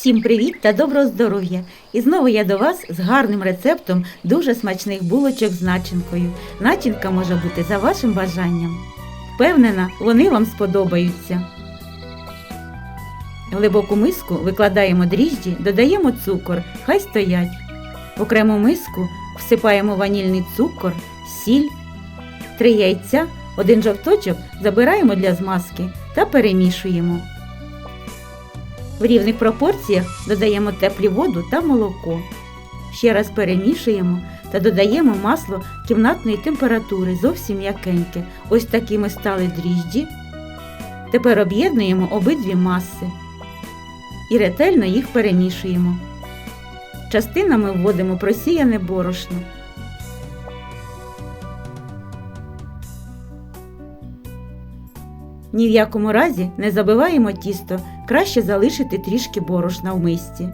Всім привіт та доброго здоров'я! І знову я до вас з гарним рецептом дуже смачних булочок з начинкою. Начинка може бути за вашим бажанням. Впевнена, вони вам сподобаються. В глибоку миску викладаємо дріжджі, додаємо цукор, хай стоять. В окрему миску всипаємо ванільний цукор, сіль, три яйця, один жовточок забираємо для змазки та перемішуємо. В рівних пропорціях додаємо теплі воду та молоко. Ще раз перемішуємо та додаємо масло кімнатної температури, зовсім м'якеньке. Ось такими стали дріжджі. Тепер об'єднуємо обидві маси і ретельно їх перемішуємо. Частинами вводимо просіяне борошно. Ні в якому разі не забиваємо тісто, краще залишити трішки борошна в мисці.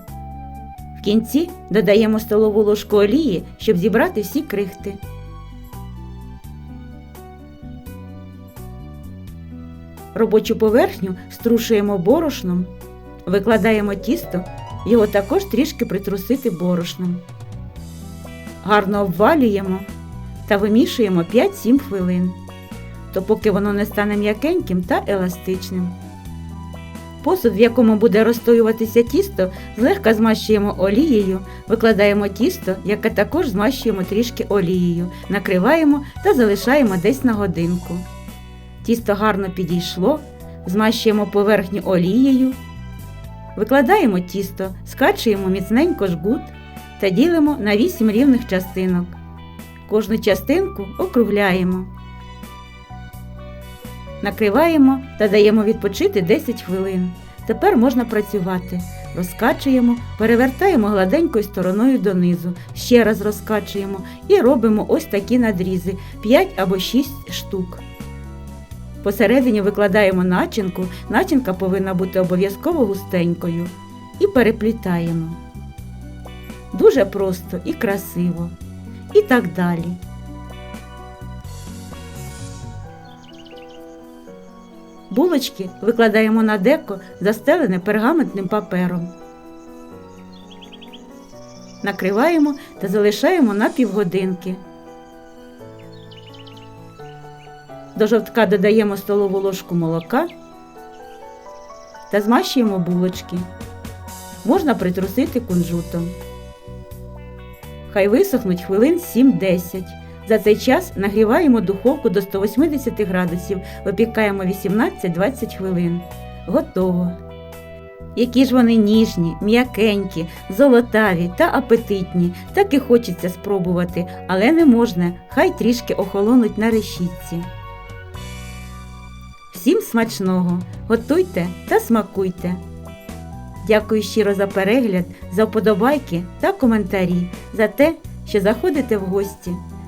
В кінці додаємо столову ложку олії, щоб зібрати всі крихти. Робочу поверхню струшуємо борошном, викладаємо тісто, його також трішки притрусити борошном. Гарно обвалюємо та вимішуємо 5-7 хвилин то поки воно не стане м'якеньким та еластичним. Посуд, в якому буде розстоюватися тісто, злегка змащуємо олією, викладаємо тісто, яке також змащуємо трішки олією, накриваємо та залишаємо десь на годинку. Тісто гарно підійшло, змащуємо поверхню олією, викладаємо тісто, скачуємо міцненько жгут та ділимо на 8 рівних частинок. Кожну частинку округляємо. Накриваємо та даємо відпочити 10 хвилин. Тепер можна працювати. Розкачуємо, перевертаємо гладенькою стороною донизу, ще раз розкачуємо і робимо ось такі надрізи 5 або 6 штук. Посередині викладаємо начинку. Начинка повинна бути обов'язково густенькою. І переплітаємо. Дуже просто і красиво. І так далі. Булочки викладаємо на деко, застелене пергаментним папером. Накриваємо та залишаємо на півгодинки. До жовтка додаємо столову ложку молока та змащуємо булочки. Можна притрусити кунжутом. Хай висохнуть хвилин 7-10. За цей час нагріваємо духовку до 180 градусів, випікаємо 18-20 хвилин. Готово. Які ж вони ніжні, м'якенькі, золотаві та апетитні, так і хочеться спробувати, але не можна, хай трішки охолонуть на решітці. Всім смачного! Готуйте та смакуйте! Дякую щиро за перегляд, за вподобайки та коментарі, за те, що заходите в гості.